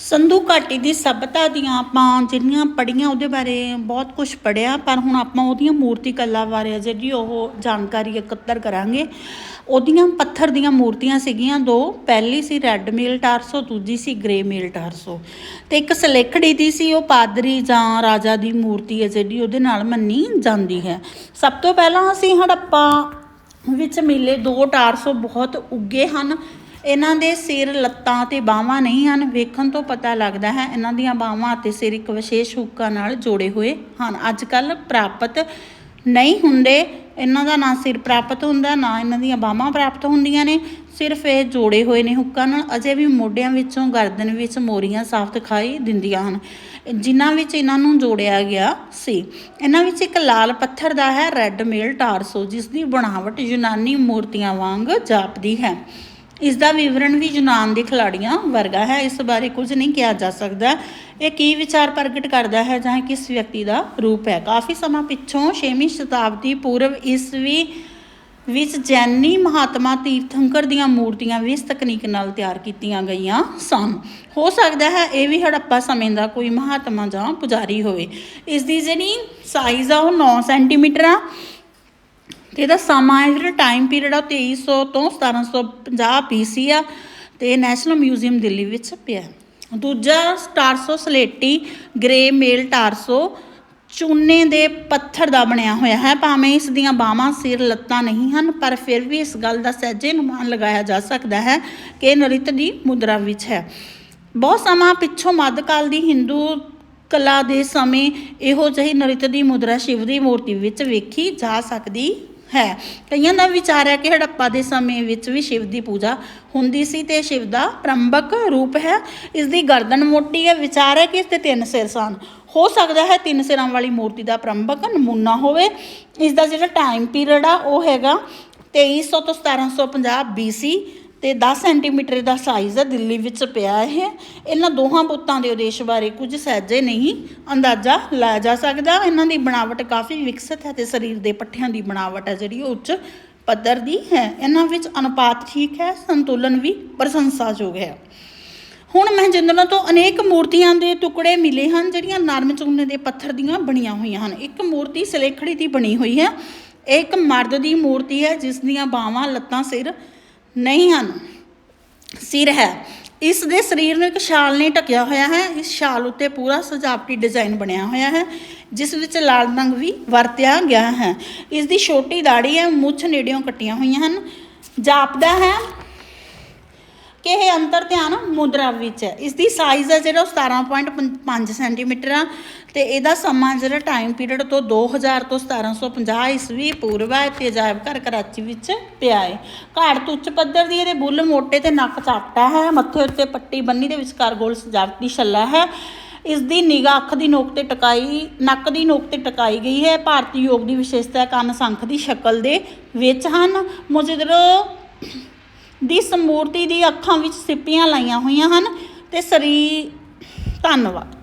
ਸੰਧੂ ਘਾਟੀ ਦੀ ਸਭਿਅਤਾ ਦੀਆਂ ਆਪਾਂ ਜਿੰਨੀਆਂ ਪੜ੍ਹੀਆਂ ਉਹਦੇ ਬਾਰੇ ਬਹੁਤ ਕੁਝ ਪੜ੍ਹਿਆ, ਪਰ ਹੁਣ ਆਪਾਂ ਉਹਦੀਆਂ ਮੂਰਤੀ ਕਲਾ ਬਾਰੇ ਜਿਹੜੀ ਉਹ ਜਾਣਕਾਰੀ ਇਕੱਤਰ ਕਰਾਂਗੇ। ਉਹਦੀਆਂ ਪੱਥਰ ਦੀਆਂ ਮੂਰਤੀਆਂ ਸੀਗੀਆਂ ਦੋ, ਪਹਿਲੀ ਸੀ ਰੈੱਡ ਮੇਲ ਟਾਰਸੋ ਦੂਜੀ ਸੀ ਗ੍ਰੇ ਮੇਲ ਟਾਰਸੋ ਤੇ ਇੱਕ ਸਲੇਖੜੀ ਦੀ ਸੀ, ਉਹ ਪਾਦਰੀ ਜਾਂ ਰਾਜਾ ਦੀ ਮੂਰਤੀ ਹੈ ਜਿਹੜੀ ਉਹਦੇ ਨਾਲ ਮੰਨੀ ਜਾਂਦੀ ਹੈ। ਸਭ ਤੋਂ ਪਹਿਲਾਂ ਅਸੀਂ ਹੜੱਪਾ ਵਿੱਚ ਮਿਲੇ ਦੋ ਟਾਰਸੋ ਬਹੁਤ ਉੱਗੇ ਹਨ। ਇਹਨਾਂ ਦੇ ਸਿਰ ਲੱਤਾਂ ਤੇ ਬਾਹਾਂ ਨਹੀਂ ਹਨ। ਵੇਖਣ ਤੋਂ ਪਤਾ ਲੱਗਦਾ ਹੈ, ਇਹਨਾਂ ਦੀਆਂ ਬਾਹਾਂ ਅਤੇ ਸਿਰ ਇੱਕ ਵਿਸ਼ੇਸ਼ ਹੁੱਕਾਂ ਨਾਲ ਜੋੜੇ ਹੋਏ ਹਨ। ਅੱਜ ਕੱਲ ਪ੍ਰਾਪਤ ਨਹੀਂ ਹੁੰਦੇ ਇਹਨਾਂ ਦਾ ਨਾ ਸਿਰ ਪ੍ਰਾਪਤ ਹੁੰਦਾ, ਨਾ ਇਹਨਾਂ ਦੀਆਂ ਬਾਹਾਂ ਪ੍ਰਾਪਤ ਹੁੰਦੀਆਂ ਨੇ, ਸਿਰਫ ਇਹ ਜੋੜੇ ਹੋਏ ਨੇ ਹੁੱਕਾਂ ਨਾਲ, ਅਜੇ ਵੀ ਮੋਢਿਆਂ ਵਿੱਚੋਂ, ਗਰਦਨ ਵਿੱਚ ਮੋਰੀਆਂ ਸਾਫ਼ ਦਿਖਾਈ ਦਿੰਦੀਆਂ ਹਨ। ਜਿਨ੍ਹਾਂ ਵਿੱਚ ਇਹਨਾਂ ਨੂੰ ਜੋੜਿਆ ਗਿਆ ਸੀ। ਇਹਨਾਂ ਵਿੱਚ ਇੱਕ ਲਾਲ ਪੱਥਰ ਦਾ ਹੈ, ਰੈੱਡ ਮੇਲ ਟਾਰਸੋ ਜਿਸ ਦੀ ਬਣਾਵਟ ਯੂਨਾਨੀ ਮੂਰਤੀਆਂ ਵਾਂਗ ਜਾਪਦੀ ਹੈ। ਇਸ ਦਾ ਵਿਵਰਣ ਵੀ ਯੂਨਾਨ ਦੇ ਖਿਲਾੜੀਆਂ ਵਰਗਾ ਹੈ। ਇਸ ਬਾਰੇ ਕੁਝ ਨਹੀਂ ਕਿਹਾ ਜਾ ਸਕਦਾ। ਇਹ ਕੀ ਵਿਚਾਰ ਪ੍ਰਗਟ ਕਰਦਾ ਹੈ ਜਾਂ ਕਿਸ ਵਿਅਕਤੀ ਦਾ ਰੂਪ ਹੈ? ਕਾਫੀ ਸਮਾਂ ਪਿੱਛੋਂ 6ਵੀਂ ਸ਼ਤਾਬਦੀ ਪੂਰਵ ਈਸਵੀ ਵਿੱਚ ਜੈਨੀ ਮਹਾਤਮਾ ਤੀਰਥੰਕਰ ਦੀਆਂ ਮੂਰਤੀਆਂ ਵੀ ਇਸ ਤਕਨੀਕ ਨਾਲ ਤਿਆਰ ਕੀਤੀਆਂ ਗਈਆਂ ਸਨ। ਹੋ ਸਕਦਾ ਹੈ ਇਹ ਵੀ ਹੜੱਪਾ ਸਮੇਂ ਦਾ ਕੋਈ ਮਹਾਤਮਾ ਜਾਂ ਪੁਜਾਰੀ ਹੋਵੇ। ਇਸ ਦੀ ਜਿਹੜੀ ਸਾਈਜ਼ ਆ ਉਹ 9 ਸੈਂਟੀਮੀਟਰ ਆ। ਤੇ ਇਹਦਾ ਸਮਾਂ ਹੈ ਜਿਹੜਾ ਟਾਈਮ ਪੀਰੀਅਡ ਆ ਉਹ 2300 ਤੋਂ 1750 BC ਆ ਤੇ ਨੈਸ਼ਨਲ ਮਿਊਜ਼ੀਅਮ ਦਿੱਲੀ ਵਿੱਚ ਪਿਆ। ਹੈ। ਦੂਜਾ ਟਾਰਸੋ ਸਲੇਟੀ ਗ੍ਰੇ ਮੇਲ ਟਾਰਸੋ ਚੂਨੇ ਦੇ ਪੱਥਰ ਦਾ ਬਣਿਆ ਹੋਇਆ ਹੈ। ਭਾਵੇਂ ਇਸ ਦੀਆਂ ਬਾਹਾਂ, ਸਿਰ, ਲੱਤਾਂ ਨਹੀਂ ਹਨ, ਪਰ ਫਿਰ ਵੀ ਇਸ ਗੱਲ ਦਾ ਸਹਿਜੇ ਅਨੁਮਾਨ ਲਗਾਇਆ ਜਾ ਸਕਦਾ ਹੈ ਕਿ ਇਹ ਨ੍ਰਿਤ ਦੀ ਮੁਦਰਾ ਵਿੱਚ ਹੈ। ਬਹੁਤ ਸਮਾਂ ਪਿੱਛੋਂ ਮੱਧਕਾਲ ਦੀ ਹਿੰਦੂ ਕਲਾ ਦੇ ਸਮੇਂ ਇਹੋ ਜਿਹੀ ਨ੍ਰਿਤ ਦੀ ਮੁਦਰਾ ਸ਼ਿਵ ਦੀ ਮੂਰਤੀ ਵਿੱਚ ਵੇਖੀ ਜਾ ਸਕਦੀ ਹੈ। ਕਈਆਂ ਦਾ ਵਿਚਾਰ ਹੈ ਕਿ ਹੜੱਪਾ ਦੇ ਸਮੇਂ ਵਿੱਚ ਵੀ ਸ਼ਿਵ ਦੀ ਪੂਜਾ ਹੁੰਦੀ ਸੀ ਤੇ ਸ਼ਿਵ ਦਾ ਪ੍ਰੰਭਕ ਰੂਪ ਹੈ। ਇਸ ਦੀ ਗਰਦਨ ਮੋਟੀ ਹੈ। ਵਿਚਾਰ ਹੈ ਕਿ ਇਸ ਦੇ ਤਿੰਨ ਸਿਰ ਸਨ। ਹੋ ਸਕਦਾ ਹੈ ਤਿੰਨ ਸਿਰਾਂ ਵਾਲੀ ਮੂਰਤੀ ਦਾ ਪ੍ਰੰਬਕ ਨਮੂਨਾ ਹੋਵੇ। ਇਸ ਦਾ ਜਿਹੜਾ ਟਾਈਮ ਪੀਰੀਅਡ ਆ, ਉਹ ਹੈਗਾ 2300 ਤੋਂ 1750 BC ਤੇ 10 ਸੈਂਟੀਮੀਟਰ ਦਾ ਸਾਈਜ਼ ਹੈ ਦਿੱਲੀ ਵਿੱਚ ਪਿਆ ਇਹ। ਇਹਨਾਂ ਦੋਹਾਂ ਬੁੱਤਾਂ ਦੇ ਉਦੇਸ਼ ਬਾਰੇ ਕੁਝ ਸਹਿਜੇ ਨਹੀਂ ਅੰਦਾਜ਼ਾ ਲਾਇਆ ਜਾ ਸਕਦਾ। ਇਹਨਾਂ ਦੀ ਬਣਾਵਟ ਕਾਫੀ ਵਿਕਸਿਤ ਹੈ ਤੇ ਸਰੀਰ ਦੇ ਪੱਠਿਆਂ ਦੀ ਬਣਾਵਟ ਹੈ ਜਿਹੜੀ ਉਹ ਉੱਚ ਪੱਧਰ ਦੀ ਹੈ। ਇਹਨਾਂ ਵਿੱਚ ਅਨੁਪਾਤ ਠੀਕ ਹੈ, ਸੰਤੁਲਨ ਵੀ ਪ੍ਰਸ਼ੰਸਾਯੋਗ ਹੈ। ਹੁਣ ਮਹਿਜਿੰਦਰਾ ਤੋਂ ਅਨੇਕ ਮੂਰਤੀਆਂ ਦੇ ਟੁਕੜੇ ਮਿਲੇ ਹਨ, ਜਿਹੜੀਆਂ ਨਰਮ ਚੂਨੇ ਦੇ ਪੱਥਰ ਦੀਆਂ ਬਣੀਆਂ ਹੋਈਆਂ ਹਨ। ਇੱਕ ਮੂਰਤੀ ਸਲੇਖੜੀ ਦੀ ਬਣੀ ਹੋਈ ਹੈ। ਇੱਕ ਮਰਦ ਦੀ ਮੂਰਤੀ ਹੈ, ਜਿਸ ਦੀਆਂ ਬਾਹਾਂ, ਲੱਤਾਂ, ਸਿਰ ਨਹੀਂ ਹਨ ਸਿਰ ਹੈ। ਇਸ ਦੇ ਸਰੀਰ ਨੂੰ ਇੱਕ ਛਾਲ ਨੇ ਢਕਿਆ ਹੋਇਆ ਹੈ। ਇਸ ਸ਼ਾਲ ਉੱਤੇ ਪੂਰਾ ਸਜਾਵਟੀ ਡਿਜ਼ਾਈਨ ਬਣਿਆ ਹੋਇਆ ਹੈ, ਜਿਸ ਵਿੱਚ ਲਾਲ ਰੰਗ ਵੀ ਵਰਤਿਆ ਗਿਆ ਹੈ। ਇਸ ਦੀ ਛੋਟੀ ਦਾੜੀ ਹੈ। ਮੁੱਛ ਨੇੜਿਓਂ ਕੱਟੀਆਂ ਹੋਈਆਂ ਹਨ। ਜਾਪਦਾ ਹੈ ਕਿ ਇਹ ਅੰਤਰ ਧਿਆਨ ਮੁਦਰਾ ਵਿੱਚ ਹੈ। ਇਸ ਦੀ ਸਾਈਜ਼ ਹੈ ਜਿਹੜਾ ਉਹ 17.5 ਸੈਂਟੀਮੀਟਰ ਆ ਤੇ ਇਹਦਾ ਸਮਾਂ ਜਿਹੜਾ ਟਾਈਮ ਪੀਰੀਅਡ ਤੋਂ 2000 ਤੋਂ 1750 ਈਸਵੀ ਪੂਰਵ ਹੈ ਤੇ ਅਜਾਇਬ ਘਰ ਕਰਾਚੀ ਵਿੱਚ ਪਿਆ ਹੈ। ਘਾਟ ਤੋਂ ਉੱਚ ਪੱਧਰ ਦੀ ਇਹਦੇ ਬੁੱਲ ਮੋਟੇ ਤੇ ਨੱਕ ਚਾਪਟਾ ਹੈ, ਮੱਥੇ ਉੱਤੇ ਪੱਟੀ ਬੰਨੀ ਦੇ ਵਿਚਕਾਰ ਗੋਲ ਸਜਾਵਟੀ ਛੱਲਾ ਹੈ। ਇਸ ਦੀ ਨਿਗਾਹ ਅੱਖ ਦੀ ਨੋਕ ਤੇ ਟਿਕਾਈ, ਨੱਕ ਦੀ ਨੋਕ ਤੇ ਟਿਕਾਈ ਗਈ ਹੈ। ਭਾਰਤੀ ਯੋਗ ਦੀ ਵਿਸ਼ੇਸ਼ਤਾ ਕੰਨ ਸੰਖ ਦੀ ਸ਼ਕਲ ਦੇ ਵਿੱਚ ਹਨ। ਮੁਜਦਰੋ ਦੀ ਸਮੂਰਤੀ ਦੀ ਅੱਖਾਂ ਵਿੱਚ ਸਿੱਪੀਆਂ ਲਾਈਆਂ ਹੋਈਆਂ ਹਨ ਤੇ ਸਰੀ ਧੰਨਵਾਦ।